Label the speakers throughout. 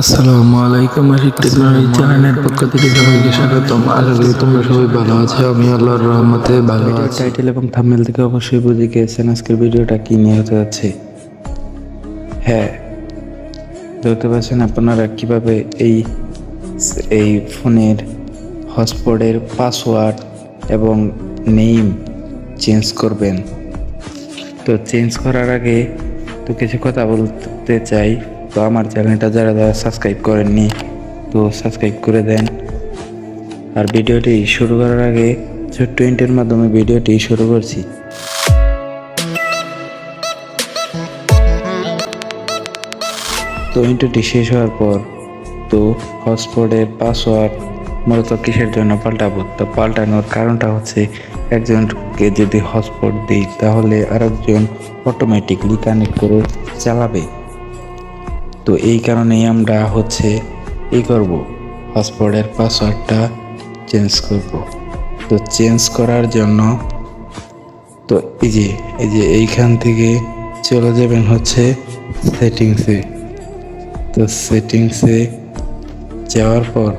Speaker 1: আসসালামু আলাইকুম আশিক টেকনোলজি চ্যানেলের পক্ষ থেকে সবাইকে স্বাগতম। আশা করি তোমরা সবাই ভালো আছো। আমি আল্লাহর রহমতে ভালো আছি।
Speaker 2: টাইটেল এবং থাম্বনেল থেকে অবশ্যই বুঝে গিয়েছেন আজকের ভিডিওটা কি নিয়ে হতে যাচ্ছে। হ্যাঁ দেখতে পাচ্ছেন আপনারা কীভাবে এই এই ফোনের হটস্পটের পাসওয়ার্ড এবং নেম চেঞ্জ করবেন। তো চেঞ্জ করার আগে তো কিছু কথা বলতে চাই। তো আমার চ্যানেলটা যারা যারা সাবস্ক্রাইব করেননি, তো সাবস্ক্রাইব করে দেন। আর ভিডিওটি শুরু করার আগে ছোট্ট ইন্টের মাধ্যমে ভিডিওটি শুরু করছি। তো ইন্টারটি শেষ হওয়ার পর, তো হটস্পটের পাসওয়ার্ড মূলত কিসের জন্য পাল্টাবো? তো পাল্টানোর কারণটা হচ্ছে একজনকে যদি হটস্পট দিই, তাহলে আরেকজন অটোমেটিকলি কানেক্ট করে চালাবে। তো এই কারণেই আমরা হচ্ছে এই করব। পাসওয়ার্ডের পাসওয়ার্ডটা চেঞ্জ করব। তো চেঞ্জ করার জন্য তো এই যে এই যে এইখান থেকে চলে যাবেন হচ্ছে সেটিংসে। তো সেটিংসে যাওয়ার পর,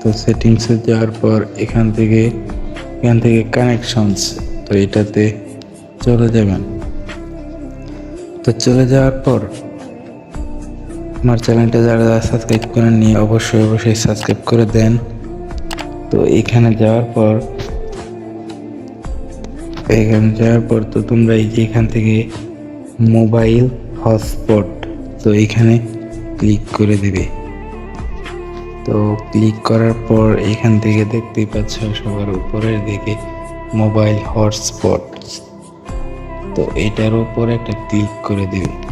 Speaker 2: তো সেটিংসে যাওয়ার পর এখান থেকে এখান থেকে কানেকশনস, তো এটাতে চলে যাবেন। তো চলে যাওয়ার পর আমার চ্যানেলটা যারা যারা সাবস্ক্রাইব করেননি অবশ্যই অবশ্যই সাবস্ক্রাইব করে দেন। তো এখানে যাওয়ার পর, এখানে যাওয়ার পর তো তোমরা এই যে এখান থেকে মোবাইল হটস্পট তো এখানে ক্লিক করে দেবে। তো ক্লিক করার পর এখান থেকে দেখতেই পাচ্ছ সবার উপরের দিকে মোবাইল হটস্পট তো এটার উপর একটা ক্লিক করে দিবে।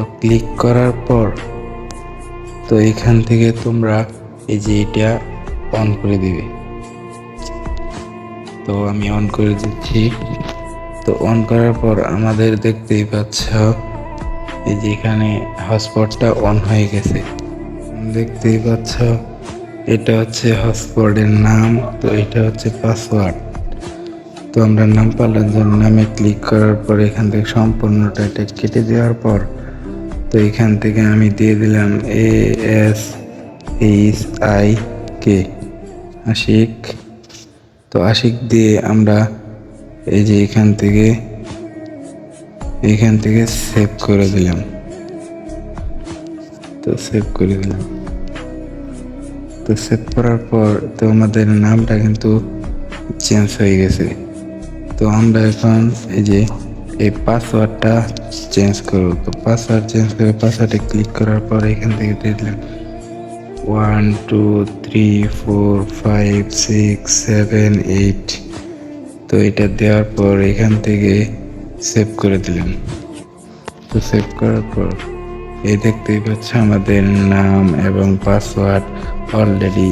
Speaker 2: তো ক্লিক করার পর তো এখান থেকে তোমরা এই যে এটা অন করে দিবে। তো আমি অন করে দিচ্ছি। তো অন করার পর আমাদের দেখতেই পাচ্ছ এই যে এখানে হটস্পটটা অন হয়ে গেছে। দেখতেই পাচ্ছ এটা হচ্ছে হটস্পটের নাম, তো এটা হচ্ছে পাসওয়ার্ড তো আমরা নাম পাল্টার জন্য নামে ক্লিক করার পর এখান থেকে সম্পূর্ণটা এটা কেটে দেওয়ার পর তো এখান থেকে আমি দিয়ে দিলাম A, S, H, I, K. Ashik. তো আশিক দিয়ে আমরা এই যে এখান থেকে এখান থেকে সেভ করে দিলাম। তো সেভ করে দিলাম। তো সেভ করার পর তো আমাদের নামটা কিন্তু চেঞ্জ হয়ে গেছে। তো আমরা এখন এই যে এই পাসওয়ার্ডটা চেঞ্জ করব। তো পাসওয়ার্ড চেঞ্জ করে পাসওয়ার্ডে ক্লিক করার পর এখান থেকে দিয়ে দিলাম one two three four five six seven eight তো এটা দেওয়ার পর এখান থেকে সেভ করে দিলেন তো সেভ করার পর এই দেখতেই পাচ্ছ আমাদের নাম এবং পাসওয়ার্ড অলরেডি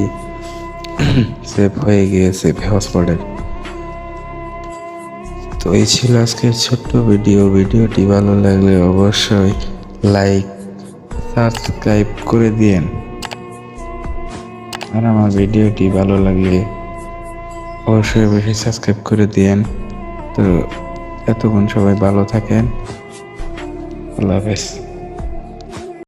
Speaker 2: সেভ হয়ে গিয়েছে হটস্পটের এই ছিল আজকের ছোট্ট ভিডিও। ভিডিওটি ভালো লাগলে অবশ্যই লাইক সাবস্ক্রাইব করে দিন আর আমার ভিডিওটি ভালো লাগলে অবশ্যই বেশি সাবস্ক্রাইব করে দিন তো এতক্ষণ সবাই ভালো থাকেন। আল্লাহ হাফেজ।